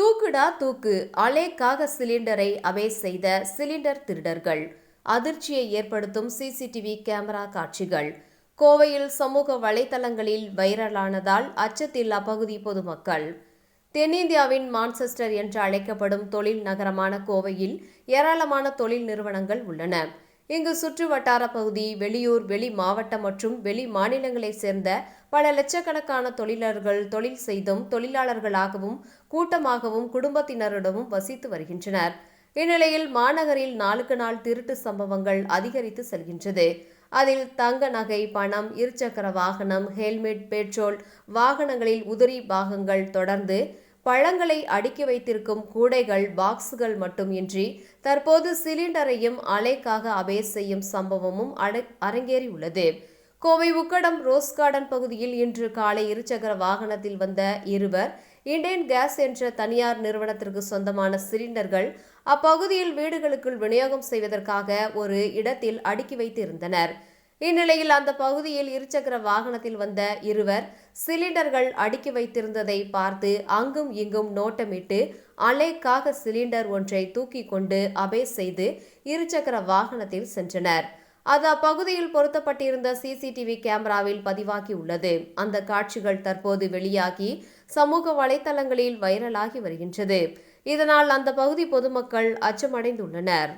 தூக்குடா தூக்கு அலேக்காக சிலிண்டரை அவே செய்த சிலிண்டர் திருடர்கள். அதிர்ச்சியை ஏற்படுத்தும் சிசிடிவி கேமரா காட்சிகள். கோவையில் சமூக வலைதளங்களில் வைரலானதால் அச்சத்தில் அப்பகுதி பொதுமக்கள். தென்னிந்தியாவின் மான்செஸ்டர் என்று அழைக்கப்படும் தொழில் நகரமான கோவையில் ஏராளமான தொழில் நிறுவனங்கள் உள்ளன. இங்கு சுற்று வட்டார பகுதி வெளியூர் வெளி மாவட்டம் மற்றும் வெளி மாநிலங்களைச் சேர்ந்த பல லட்சக்கணக்கான தொழிலர்கள் தொழில் செய்தும் தொழிலாளர்களாகவும் கூட்டமாகவும் குடும்பத்தினரிடமும் வசித்து வருகின்றனர். இந்நிலையில் மாநகரில் நாளுக்கு நாள் திருட்டு சம்பவங்கள் அதிகரித்து செல்கின்றது. அதில் தங்க நகை பணம் இருசக்கர வாகனம் ஹெல்மெட் பெட்ரோல் வாகனங்களில் உதிரி பாகங்கள் தொடர்ந்து பழங்களை அடுக்கி வைத்திருக்கும் கூடைகள் பாக்ஸுகள் மட்டுமின்றி தற்போது சிலிண்டரையும் அலைக்காக அபேஸ் செய்யும் சம்பவமும் அட அரங்கேறியுள்ளது. கோவை உக்கடம் ரோஸ் கார்டன் பகுதியில் இன்று காலை இருசக்கர வாகனத்தில் வந்த இருவர் இண்டேன் கேஸ் என்ற தனியார் நிறுவனத்திற்கு சொந்தமான சிலிண்டர்கள் அப்பகுதியில் வீடுகளுக்குள் விநியோகம் செய்வதற்காக ஒரு இடத்தில் அடுக்கி வைத்திருந்தனர். இந்நிலையில் அந்த பகுதியில் இருசக்கர வாகனத்தில் வந்த இருவர் சிலிண்டர்கள் அடுக்கி வைத்திருந்ததை பார்த்து அங்கும் இங்கும் நோட்டமிட்டு அலைக்காக சிலிண்டர் ஒன்றை தூக்கி கொண்டு அபே செய்து இருசக்கர வாகனத்தில் சென்றனர். அது அப்பகுதியில் பொருத்தப்பட்டிருந்த சிசிடிவி கேமராவில் பதிவாகி உள்ளது அந்த காட்சிகள் தற்போது வெளியாகி சமூக வலைதளங்களில் வைரலாகி வருகின்றது. இதனால் அந்த பகுதி பொதுமக்கள் அச்சமடைந்துள்ளனர்.